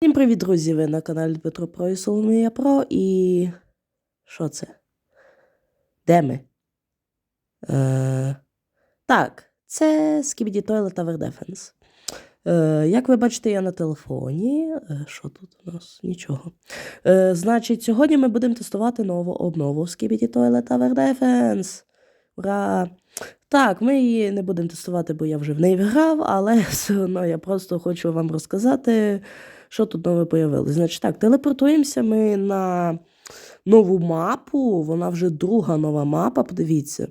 Всім привіт, друзі! Ви на каналі Дмитро Про і Соломія Про і. Що це? Де ми? Е... Так, це Skibidi Toilet Tower Defense. Е, як ви бачите, я на телефоні. Е, що тут у нас? Нічого. Е, значить, сьогодні ми будемо тестувати нову обнову Skibidi Toilet Tower Defense. Ура! Так, ми її не будемо тестувати, бо я вже в неї грав, але все одно я просто хочу вам розказати, що тут нове появилось. Значить, так, телепортуємося ми на нову мапу. Вона вже друга нова мапа, подивіться.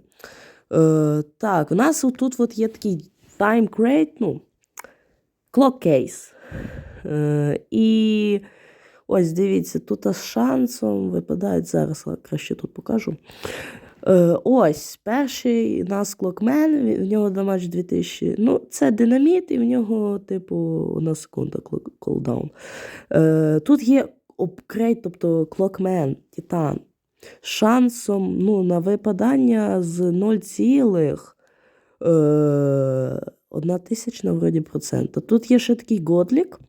Е, так, у нас тут от є такий time crate, ну, clock case. Е, і ось дивіться, тут з шансом випадають зараз, краще тут покажу. Е, ось перший нас клокмен, в нього дамаж 2000. Ну, це динаміт, і в нього, типу, одна секунда колдаун. Е, тут є апгрейд, тобто клокмен, титан. Шансом ну, на випадання з 0, цілих, е, 1 тисячна вроді процента. Тут є ще такий годлік.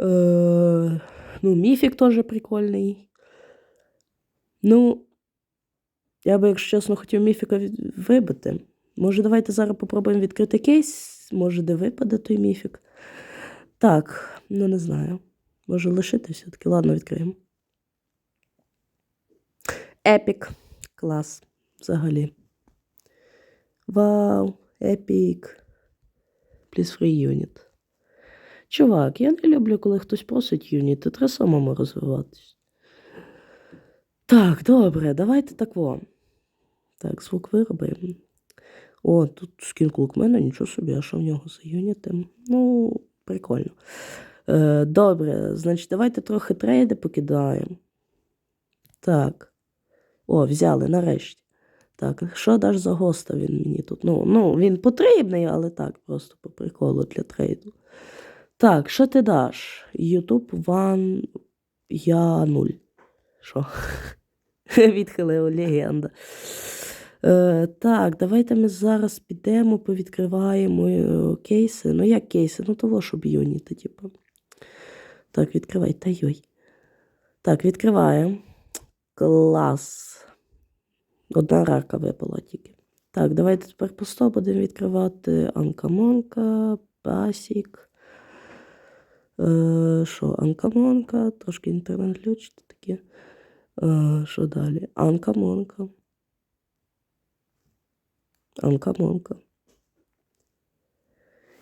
Е, ну, міфік теж прикольний. Ну, я би, якщо чесно, хотів міфіка вибити. Може, давайте зараз попробуємо відкрити кейс. Може, де випаде той міфік. Так, ну не знаю. Може лишити все-таки. Ладно, відкриємо. Епік. Клас. Взагалі. Вау, епік. Please free unit. Чувак, я не люблю, коли хтось просить юніти. Треба самому розвиватись. Так, добре, давайте так во. Так, звук виробимо. О, тут скін клукмена, нічого собі, а що в нього за юніти? Ну, прикольно. Е, добре, значить, давайте трохи трейди покидаємо. Так. О, взяли, нарешті. Так, що даш за госта він мені тут? Ну, ну, він потрібний, але так, просто по приколу для трейду. Так, що ти даш? YouTube One я 0. Що? Відхилив легенда. Е, так, давайте ми зараз підемо, повідкриваємо е, кейси. Ну, як кейси? Ну, того, щоб юніти, типу. Так, відкривай. Та йой. Так, відкриваємо. Клас. Одна рака випала тільки. Так, давайте тепер по 100 будемо відкривати Анкамонка, Пасік. Е, Що, Анкамонка, трошки інтернет ключ таке. Е, Що далі? Анкамонка. Анкамонка.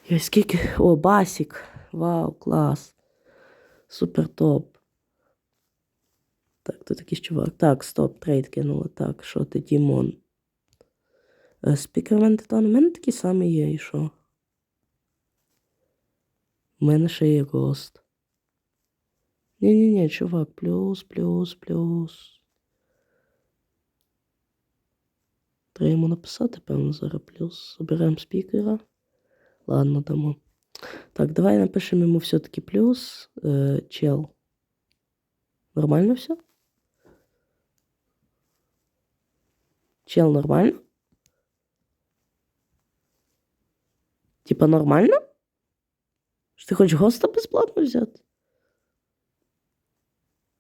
Я скільки. О, басік. Вау, клас. Супер топ. Так, тут якийсь чувак. Так, стоп, трейд кинула. Так, що ти, Дімон? Е, Спікермен У мене такі самі є, і що? У мене ще є гост. Ні-ні-ні, чувак, плюс, плюс, плюс. Треба йому написати, певно, зараз плюс. Оберемо спікера. Ладно, дамо. Так, давай напишемо йому все-таки плюс. Е, чел. Нормально все? Чел, нормально? Типа нормально? Що ти хочеш госта безплатно взяти?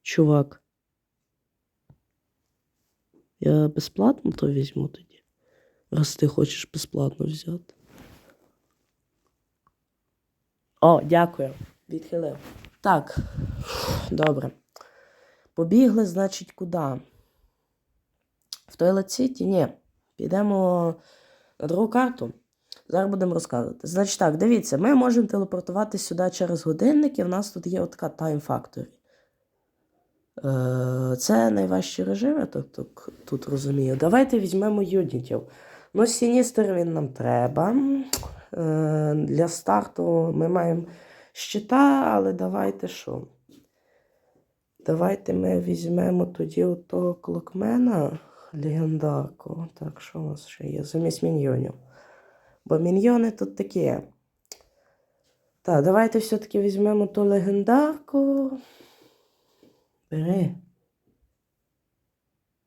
Чувак. Я безплатно то візьму тоді. Раз ти хочеш безплатно взяти. О, дякую. Відхилив. Так, добре. Побігли, значить, куди? В Toilet City? Ні. Підемо на другу карту. Зараз будемо розказувати. Значить так, дивіться, ми можемо телепортувати сюди через годинники. У нас тут є от така Time Factory. Е, Це найважчі режими, я тут, розумію. Давайте візьмемо юнітів. Ну, Сіністер він нам треба. Е, Для старту ми маємо щита, але давайте що? Давайте ми візьмемо тоді от того клокмена легендарку. Так, що у нас ще є? Замість міньйонів. Бо міньйони тут такі. Так, давайте все-таки візьмемо ту легендарку. Бери.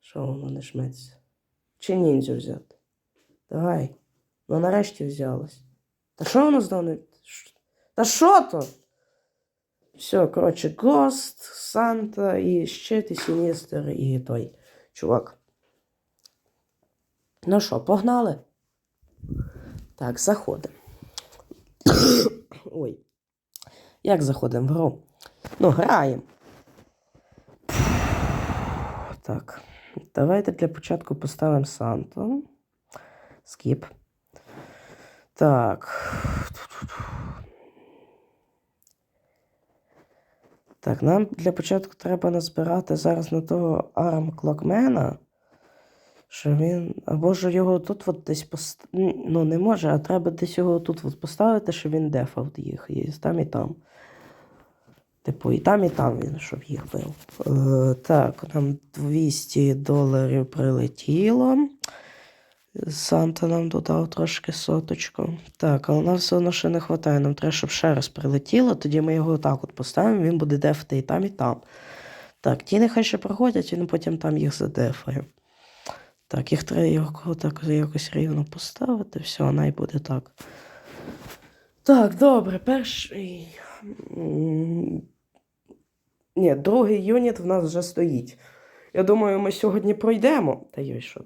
Що воно не жметься? Чи ніндзю взяти? Давай. Ну нарешті взялась. Та що воно знову не. Та що то? Все, коротше, Гост, Санта і щит, і Сіністер, і той чувак. Ну що, погнали? Так, заходимо. Ой. Як заходимо в гру? Ну, граємо. Так. Давайте для початку поставимо Санту. Скіп. Так. Так, нам для початку треба назбирати зараз на того арм клокмена. Що він. Або ж його тут от десь пост... Ну, не може, а треба десь його тут от поставити, щоб він дефолт їх. І там і там. Типу, і там, і там він, щоб їх бив. Е, так, нам 200 доларів прилетіло. Санта нам додав трошки соточку. Так, але нам все одно ще не вистачає. Нам треба, щоб ще раз прилетіло, тоді ми його отак от поставимо, він буде дефати і там, і там. Так, ті нехай ще проходять, він потім там їх задефає. Так, їх треба так якось рівно поставити. Все, най буде так. Так, добре, перший. Ні, другий юніт в нас вже стоїть. Я думаю, ми сьогодні пройдемо. Та йой, що.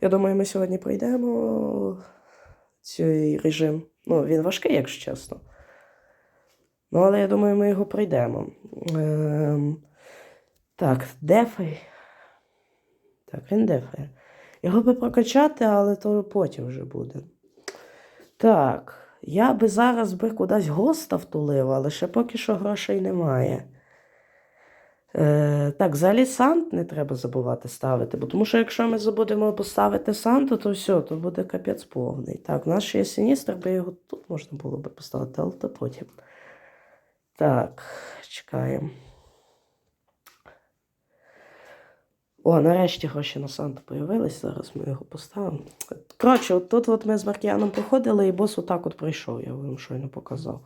Я думаю, ми сьогодні пройдемо цей режим. Ну, він важкий, якщо чесно. Ну, але я думаю, ми його пройдемо. Ем... Так, дефай. Так, він дефає. Його би прокачати, але то потім вже буде. Так, я би зараз би кудись госта втулив, але ще поки що грошей немає. Е, так, взагалі сант не треба забувати ставити, бо тому що якщо ми забудемо поставити санту, то все, то буде капець повний. Так, у нас ще є синістр, би його тут можна було би поставити, але то потім. Так, чекаємо. О, нарешті гроші на Санту появились, зараз ми його поставимо. Коротше, от тут от ми з Маркіаном проходили, і бос отак от прийшов, я вам щойно показав.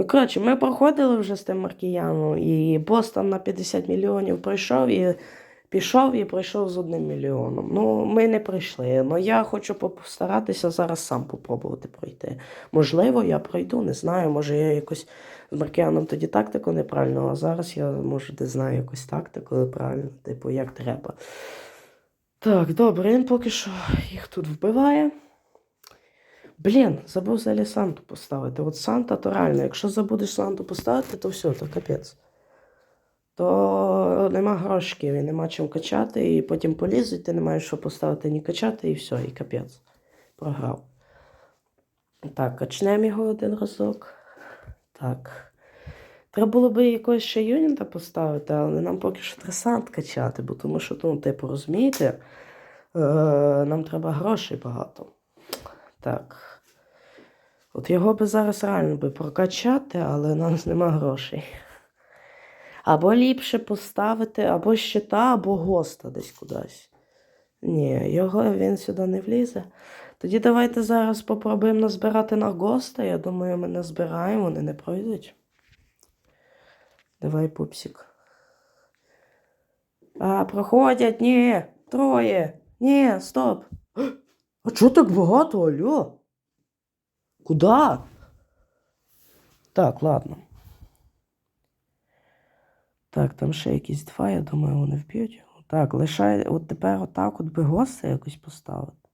Ну, коротше, ми проходили вже з тим Маркіяном, і бос там на 50 мільйонів пройшов і пішов і прийшов з одним мільйоном. Ну, ми не прийшли. Ну я хочу постаратися зараз сам попробувати пройти. Можливо, я пройду, не знаю. Може, я якось з Маркіаном тоді тактику неправильно, а зараз я, може, не знаю якусь тактику правильно, типу, як треба. Так, добре, він поки що їх тут вбиває. Блін, забув взагалі Санту поставити. От Санта, то реально, якщо забудеш Санту поставити, то все, то капець. То нема грошиків і нема чим качати, і потім полізуть, ти не маєш що поставити, ні качати, і все, і капець. Програв. Так, качнемо його один разок. Так. Треба було би якогось ще юніта поставити, але нам поки що треба сант качати, бо тому що, ну, типу, розумієте, е, нам треба грошей багато. Так. От його би зараз реально би прокачати, але у нас нема грошей. Або ліпше поставити або щита, або госта десь кудись. Ні, його він сюди не влізе. Тоді давайте зараз попробуємо назбирати на госта. Я думаю, ми назбираємо, вони не пройдуть. Давай, пупсик. А, проходять, ні, троє. Ні, стоп. А чого так багато, алло? Куда? Так, ладно. Так, там ще якісь два, я думаю, вони вб'ють. Так, лишай, от тепер отак от би госта якось поставити.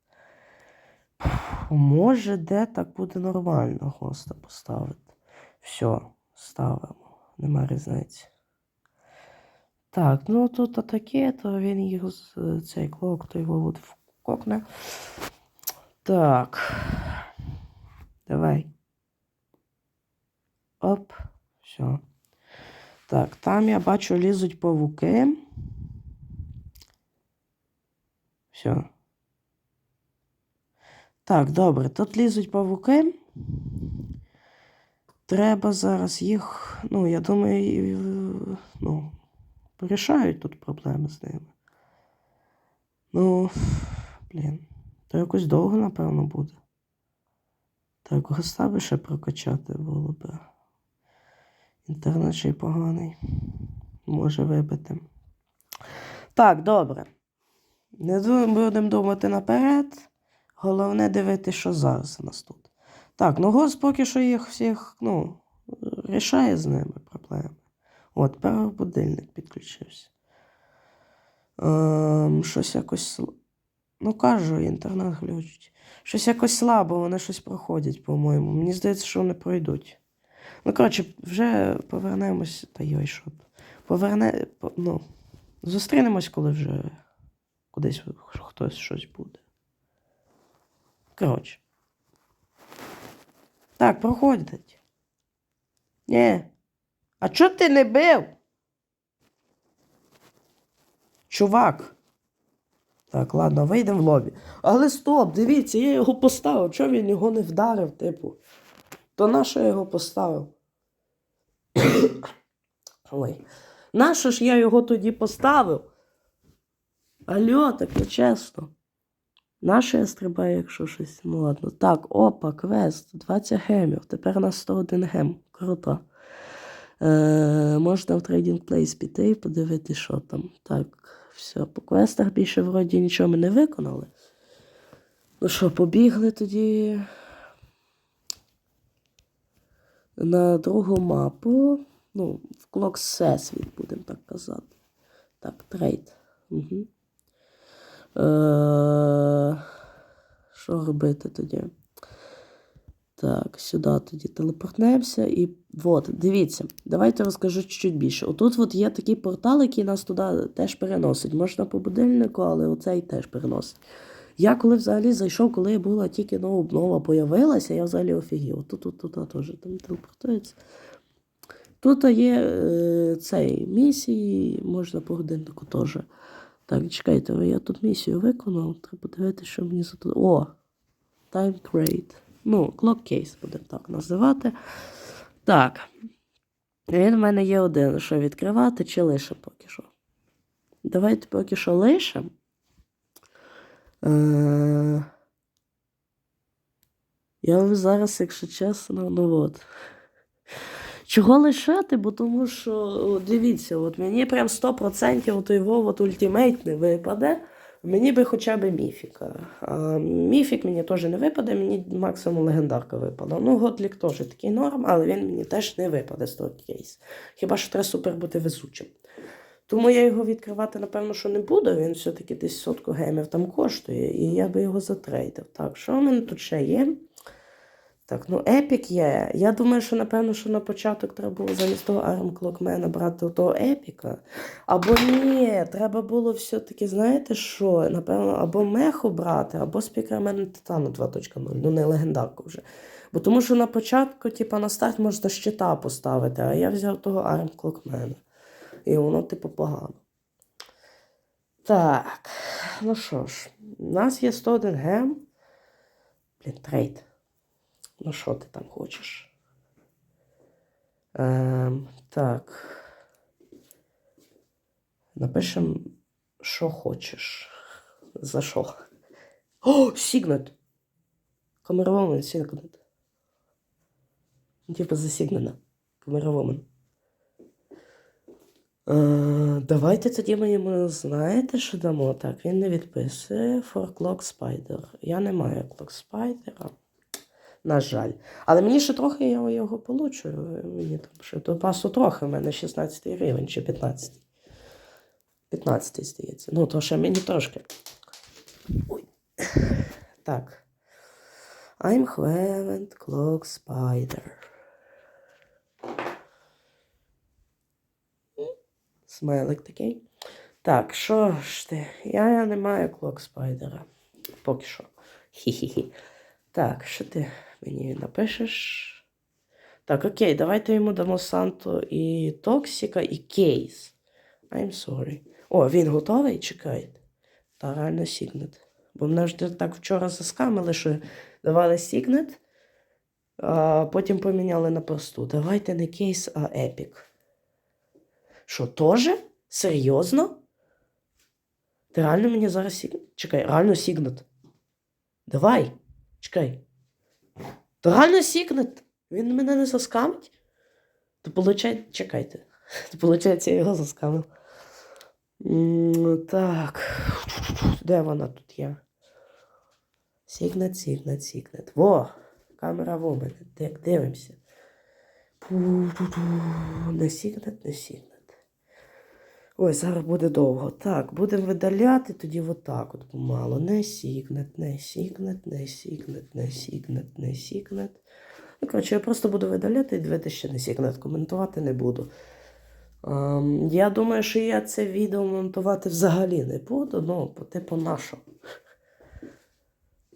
Може, де так буде нормально госта поставити. Все, ставимо. Нема різниці. Так, ну тут атаке, то він їх цей клок, то його от вкокне. Так. Давай. Оп. Все. Так, там я бачу лізуть павуки. Все. Так, добре, тут лізуть павуки. Треба зараз їх, ну, я думаю, ну, порішають тут проблеми з ними. Ну, блін, то якось довго, напевно, буде. Так, госта би ще прокачати було би. Інтернет ще й поганий. Може вибити. Так, добре. Не будемо думати наперед. Головне дивитися, що зараз у нас тут. Так, ну гос поки що їх всіх, ну, рішає з ними проблеми. От, тепер будильник підключився. Ем, щось якось. Ну, кажу, інтернет глючить. Щось якось слабо, вони щось проходять, по-моєму. Мені здається, що вони пройдуть. Ну, коротше, вже повернемось. Та йой, що. Поверне. Ну, зустрінемось, коли вже кудись хтось щось буде. Коротше. Так, проходять. Ні. А чого ти не бив? Чувак. Так, ладно, вийдемо в лобі. Але стоп, дивіться, я його поставив. Чого він його не вдарив, типу? То на що я його поставив? Ой. Нащо ж я його тоді поставив? Алло, так не чесно. Нащо я стрибаю, якщо щось. Ну ладно. Так, опа, квест, 20 гемів. Тепер у нас 101 гем. Круто. Е, можна в Trading Place піти і подивитися, що там. Так, все, по квестах більше вроді нічого ми не виконали. Ну що, побігли тоді на другу мапу. Ну, в Клок Всесвіт, будемо так казати. Так, трейд. Угу. Що робити тоді? Так, сюди тоді телепортнемося. І от, дивіться, давайте розкажу чуть більше. Отут от є такий портал, який нас туди теж переносить. Можна по будильнику, але оцей теж переносить. Я коли взагалі зайшов, коли була тільки нова обнова появилася, я взагалі офігів. Тут, тут, тут, теж там телепортується. Тут є е, цей місії, можна по годиннику теж. Так, чекайте, я тут місію виконав. Треба дивитися, що мені за. О! Time Crate. Ну, Clock Case будемо так називати. Так. Він в мене є один, що відкривати, чи лише поки що. Давайте поки що лишимо. Е- я вам зараз, якщо чесно, ну от. Чого лишати? Бо тому що, дивіться, от мені прям 100% той Вовод ультимейт не випаде. Мені би хоча б міфіка. А, міфік мені теж не випаде, мені максимум легендарка випала. Ну, Готлік теж такий норм, але він мені теж не випаде з того кейс. Хіба що треба супер бути везучим. Тому я його відкривати, напевно, що не буду. Він все-таки десь сотку гемів там коштує, і я би його затрейдив. Так, що в мене тут ще є? Так, ну епік є. Я думаю, що напевно, що на початок треба було замість того Clockmana брати того епіка. Або ні, треба було все-таки, знаєте що? Напевно, або меху брати, або спікермен Титану 2.0. Ну, не легендарку вже. Бо тому що на початку, типа, на старт можна щита поставити, а я взяв того Clockmana. І воно, типу, погано. Так, ну що ж, у нас є 101 гем. Блін, трейд. Ну, що ти там хочеш? Ем, так. Напишем, що хочеш. За що? О, Сігнет! Камеровомен Сігнет. Ну, Типа засігнена. Камеровомен. Е, давайте тоді ми йому знаєте, що дамо. Так, він не відписує for Clock Spider. Я не маю Clock Spider. На жаль. Але мені ще трохи я його получу. Мені там ще до пасу трохи, в мене 16 рівень чи 15. 15, здається. Ну, то ще мені трошки. Ой. Так. I'm Clement Clock Spider. Смайлик такий. Так, що ж ти? Я не маю Clock Спайдера. Поки що. Хі-хі-хі. Так, що ти мені напишеш? Так, окей, давайте йому дамо Санту і Токсіка, і Кейс. I'm sorry. О, він готовий? Чекайте. Та реально Сігнет. Бо мене ж так вчора заскамили, що давали Сігнет, а потім поміняли на просту. Давайте не кейс, а епік. Що, теж? Серйозно? Ти реально мені зараз Сігнет? Чекай, реально Сігнет. Давай. Чекай. То реально Сігнет. Він мене не заскамить? То получає... Чекайте. То получається, я його заскамив. Так. Де вона тут є? Сігнет, Сігнет, Сігнет. Во! Камера в мене. Так, дивимося. Не сігнет, не сігнет. Ой, зараз буде довго. Так, будемо видаляти тоді отак от помало. Не сігнет, не сігнет, не сігнет, не сігнет, не сігнет. Ну, коротше, я просто буду видаляти і дивитися, ще не сігнет. Коментувати не буду. Ем, я думаю, що я це відео монтувати взагалі не буду, ну, по типу нашого.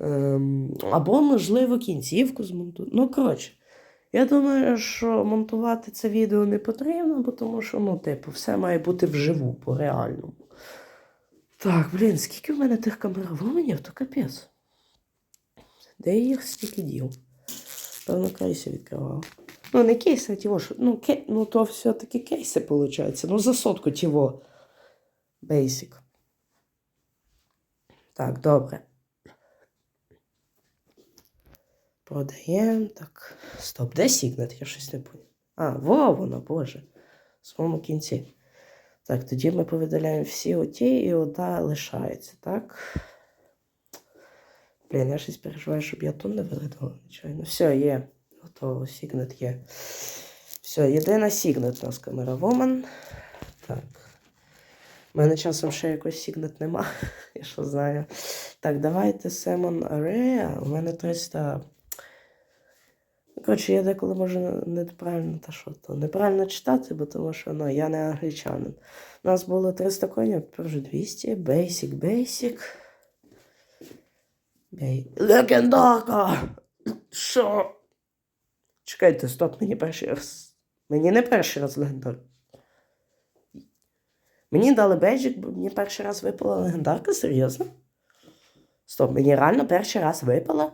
Ем, або, можливо, кінцівку змонтую. Ну, коротше, я думаю, що монтувати це відео не потрібно, бо тому що, ну, типу, все має бути вживу, по-реальному. Так, блін, скільки в мене тих камеровоменів, то капець. Де їх стільки дів? Певно, кейси відкривав. Ну, не кейси, а тіво, що. Ну, кей... ну то все-таки кейси, виходить. Ну, за сотку тіво. Basic. Так, добре. Продаємо. Так. Стоп, де Сігнет? Я щось не поняв. А, во воно, боже. В своєму кінці. Так, тоді ми повидаляємо всі оті, і ота лишається, так? Блін, я щось переживаю, щоб я тон не виридала, звичайно. Все, є. Готово, Сігнет є. Все, єдина Сігнет у нас камера Woman. Так. У мене часом ще якось Сігнет нема. Я що знаю. Так, давайте Семон Ареа. У мене 300. Коротше, я деколи можу неправильно та що то. Неправильно читати, бо тому що ну, я не англічанин. У нас було 300 коїнів, тепер вже 200. Basic, basic. Легендарка! Що? Чекайте, стоп, мені перший раз. Мені не перший раз легендар. Мені дали бейджик, бо мені перший раз випала легендарка, серйозно? Стоп, мені реально перший раз випала?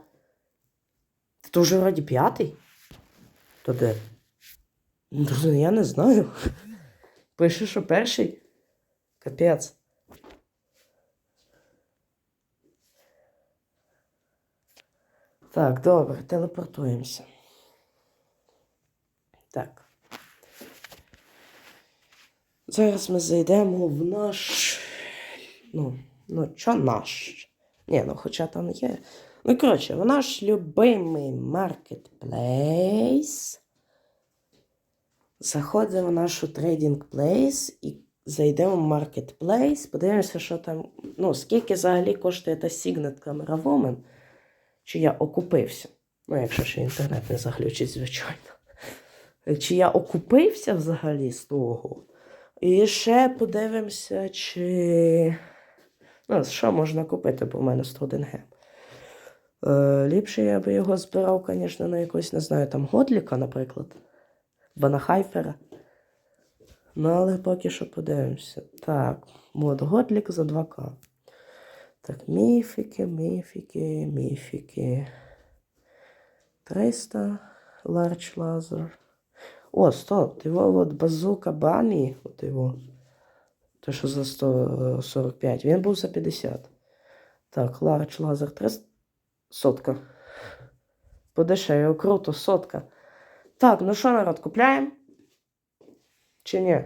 Це вже вроді п'ятий? То де? Ну, я не знаю. Пише, що перший. Капець. Так, добре, телепортуємося. Так. Зараз ми зайдемо в наш. Ну, ну, що наш? Ні, ну хоча там є. Ну, коротше, в наш любимий маркетплейс. Заходимо в нашу трейдинг плейс і зайдемо в маркетплейс. Подивимося, що там. Ну, скільки взагалі коштує та Camera Woman. Чи я окупився. Ну, якщо ще інтернет не заглючить, звичайно. Чи я окупився взагалі з того? І ще подивимося, чи. Ну, що можна купити, бо в мене Струдингем. Е, ліпше я би його збирав, звісно, на якось, не знаю, там Годліка, наприклад. Банахайфера. Ну, але поки що подивимося. Так, мод Годлік за 2К. Так, міфіки, міфіки, міфіки. 300 Large Laser. О, стоп, його от базука Бамі, от його. Те, що за 145. Він був за 50. Так, Large Laser 300. Сотка. Подешевле, круто, сотка. Так, ну що, народ, купляємо? Чи ні?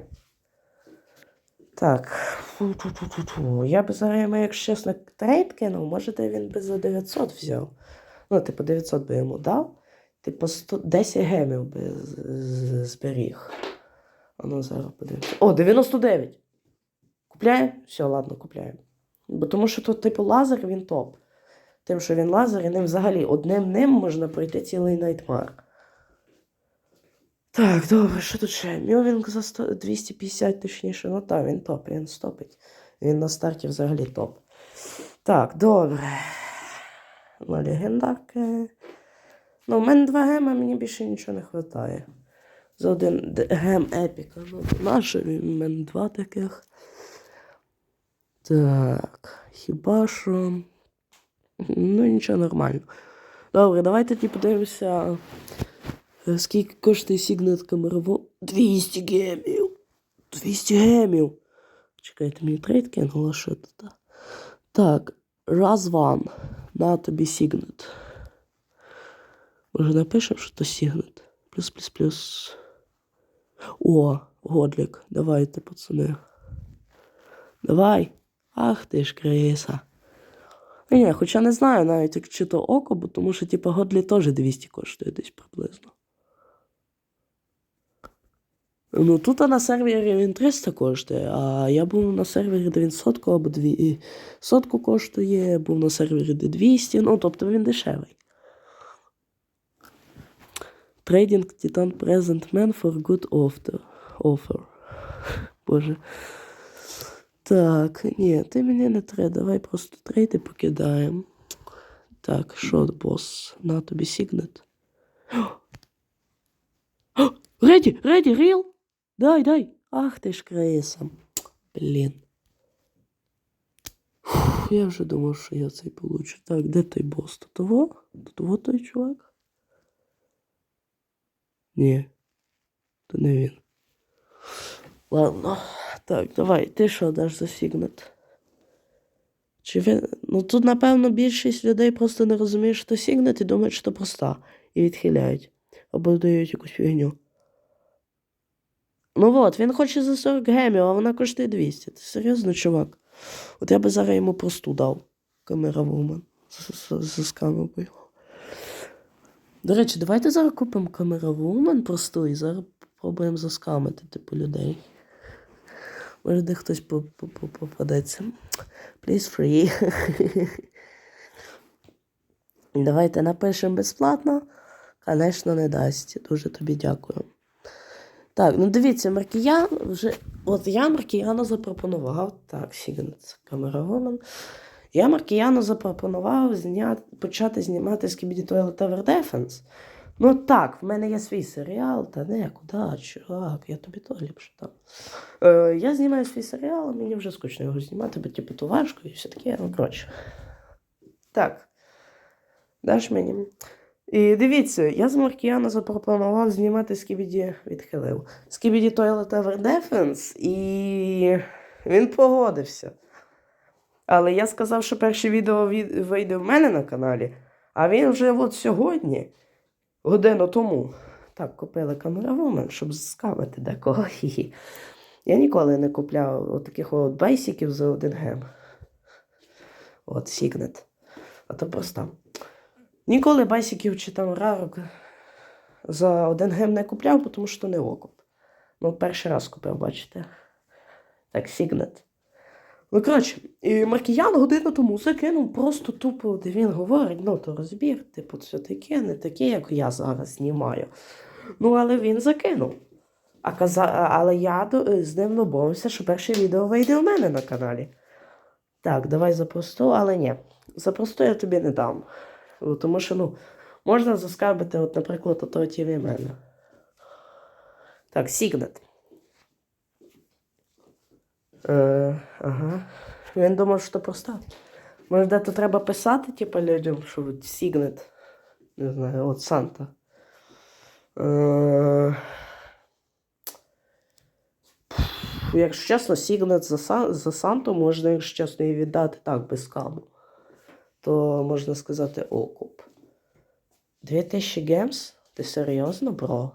Так. Фу-ту-ту-ту-ту. Я б зараз, якщо чесно, трейд кинув, може, він би за 900 взяв. Ну, типу, 900 би йому дав. Типу, 100, 10 гемів би зберіг. А ну зараз подивимося. О, 99. Купляємо? Все, ладно, купляємо. Бо тому що тут, типу, лазер, він топ. Тим, що він лазер, і ним взагалі одним ним можна пройти цілий найтмар. Так, добре, що тут ще? Мьовінг за 100, 250, точніше, ну так, він топ, він стопить. Він на старті взагалі топ. Так, добре. Ну, легендарки. Ну, у мене два гема, мені більше нічого не вистачає. За один гем епіка. Ну, наш, у мене два таких. Так, хіба що. Ну, нічого нормально. Добре, давайте тоді подивимося. е, Скільки коштує Signet камерово? 200 гемів. 200 гемів. Чекайте, мені трейд кинуло? Так, раз ван. На тобі Signet. Може напишемо, що то Signet. Плюс, плюс, плюс. О, Годлік. Давайте, пацани. Давай. Ах ти ж криса. Ні, хоча не знаю навіть, як чи то око, бо тому що, типу, Годлі теж 200 коштує десь приблизно. Ну тут на сервері він 300 коштує, а я був на сервері, де він сотку або дві сотку коштує, був на сервері, де 200, ну тобто він дешевий. Trading Titan Present Man for good offer. Боже. Так, ні, ти мені не треба, давай просто трейди покидаємо. Так, що, бос? На тобі сігнет. Реді, реді, ріл! Дай, дай. Ах ти ж криса. Блін. Фух, я вже думав, що я цей получу. Так, де той бос? Тут во? Тут во той чувак? Ні. То не він. Ладно. Так, давай, ти що даш за сігнет? Чи він. Ну тут, напевно, більшість людей просто не розуміє, що сігнет і думають, що проста. І відхиляють. Або дають якусь фігню. Ну от, він хоче за 40 гемів, а вона коштує 200. Ти серйозно, чувак? От я би зараз йому просту дав. Камера вумен. Заскамив би його. До речі, давайте зараз купимо камера вумен просту і зараз спробуємо заскамити, типу, людей. Може, де хтось по- по- по- попадеться. Please free. Давайте напишемо безплатно. Звісно, не дасть. Дуже тобі дякую. Так, ну дивіться, Маркіян вже. От я Маркіяну запропонував. Так, Сігнет, камера Woman. Я Маркіяну запропонував зняти, почати знімати Skibidi Toilet Tower Defense. Ну так, в мене є свій серіал, та не, куди, чувак, я тобі то ліпше там. Е, я знімаю свій серіал, мені вже скучно його знімати, бо типу то важко і все таке, ну коротше. Так. Даш мені. І дивіться, я з Маркіяна запропонував знімати Скібіді відхилив. Скібіді Toilet Tower Defense, і він погодився. Але я сказав, що перше відео вийде в мене на каналі, а він вже от сьогодні, годину тому. Так, купили камера Woman, щоб скавити декого. Я ніколи не купляв таких от бейсиків за один гем. От Сігнет. А то просто. Ніколи байсиків чи там рарок за один гем не купляв, тому що не окуп. Ну, перший раз купив, бачите. Так, Сігнет. Ну, коротше, і Маркіян годину тому закинув просто тупо, де він говорить, ну, то розбір, типу, це таке, не таке, як я зараз знімаю. Ну, але він закинув. А каза... Але я з ним домовився, що перше відео вийде у мене на каналі. Так, давай за просту, але ні. За просту я тобі не дам. Тому що, ну, можна заскарбити, от, наприклад, ото ті мене. Так, Сігнет. Е, ага. Він думав, що проста. Може, де-то треба писати, типу, людям, що Сігнет. Не знаю, от Санта. Е, Якщо чесно, Сігнет за, Сан- за Санту можна, якщо чесно, і віддати так без каму. То можна сказати окуп. 2000 гемс? Ти серйозно, бро?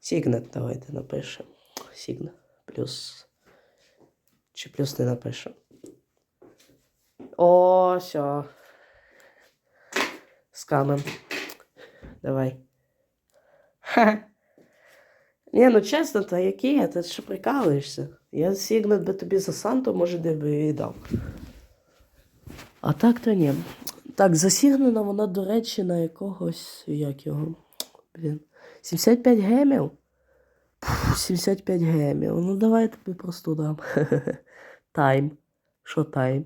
Сігнет давайте напишемо. Сігнет. Плюс. Чи плюс не напишемо. О, все. Скамем. Давай. Ха. Ні, ну чесно, та який я? Ти що прикалуєшся? Я Сігнет би тобі за Санту, може, де би і віддав. А так то ні. Так, засігнена вона, до речі, на якогось. Як його? Блін. 75 гемів? Пф, 75 гемів. Ну давай я тобі просто дам. Тайм. Що тайм?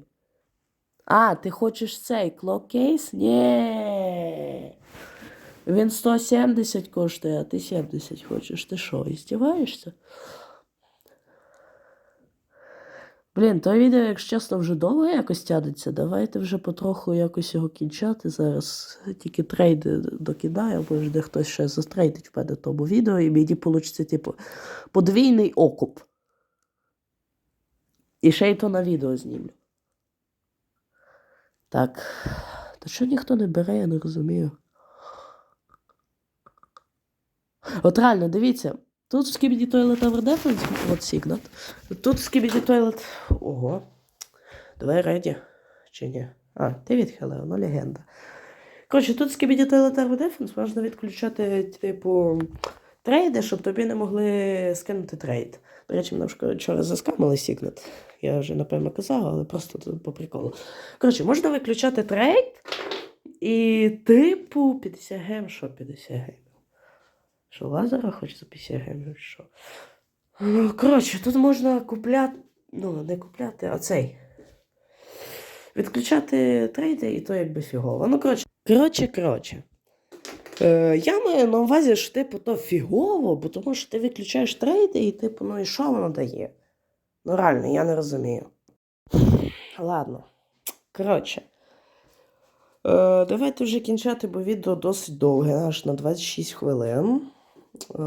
А, ти хочеш цей клок кейс? Ні. Він 170 коштує, а ти 70 хочеш. Ти що, іздіваєшся? Блін, то відео, якщо чесно, вже довго якось тягнеться. Давайте вже потроху якось його кінчати. Зараз тільки трейди докидаю, бо ж хтось ще застрейдить в мене тому відео, і мені вийде, типу, подвійний окуп. І ще й то на відео знімлю. Так. Та що ніхто не бере, я не розумію. От реально, дивіться. Тут Toilet Tower Defense, от Сігнат. Тут Skibidi Toilet... Ого. Давай реді. Чи ні? А, ти відхилив, ну легенда. Коротше, тут Toilet Tower Defense можна відключати, типу, трейди, щоб тобі не могли скинути трейд. До речі, мене вчора- заскамили Сігнет. Я вже напевно казав, але просто по приколу. Коротше, можна виключати трейд і типу 50 гем, що 50 гемів? Що лазера хоче за 50 гемів, що? Ну, Коротше, тут можна купляти, ну, не купляти, а цей. Відключати трейди, і то якби фігово. Ну, коротше, коротше, коротше. Е, я маю на увазі, що типу то фігово, бо тому що ти виключаєш трейди, і типу, ну і що воно дає? Ну реально, я не розумію. Ладно. Коротше. Е, давайте вже кінчати, бо відео досить довге, аж на 26 хвилин. Е,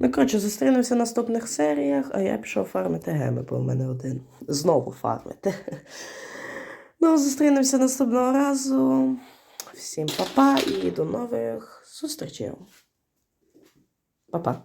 ну, коротше, зустрінемося в наступних серіях, а я пішов фармити геми, бо в мене один. Знову фармити. Ну, зустрінемося наступного разу. Всім па-па і до нових зустрічей. Па-па.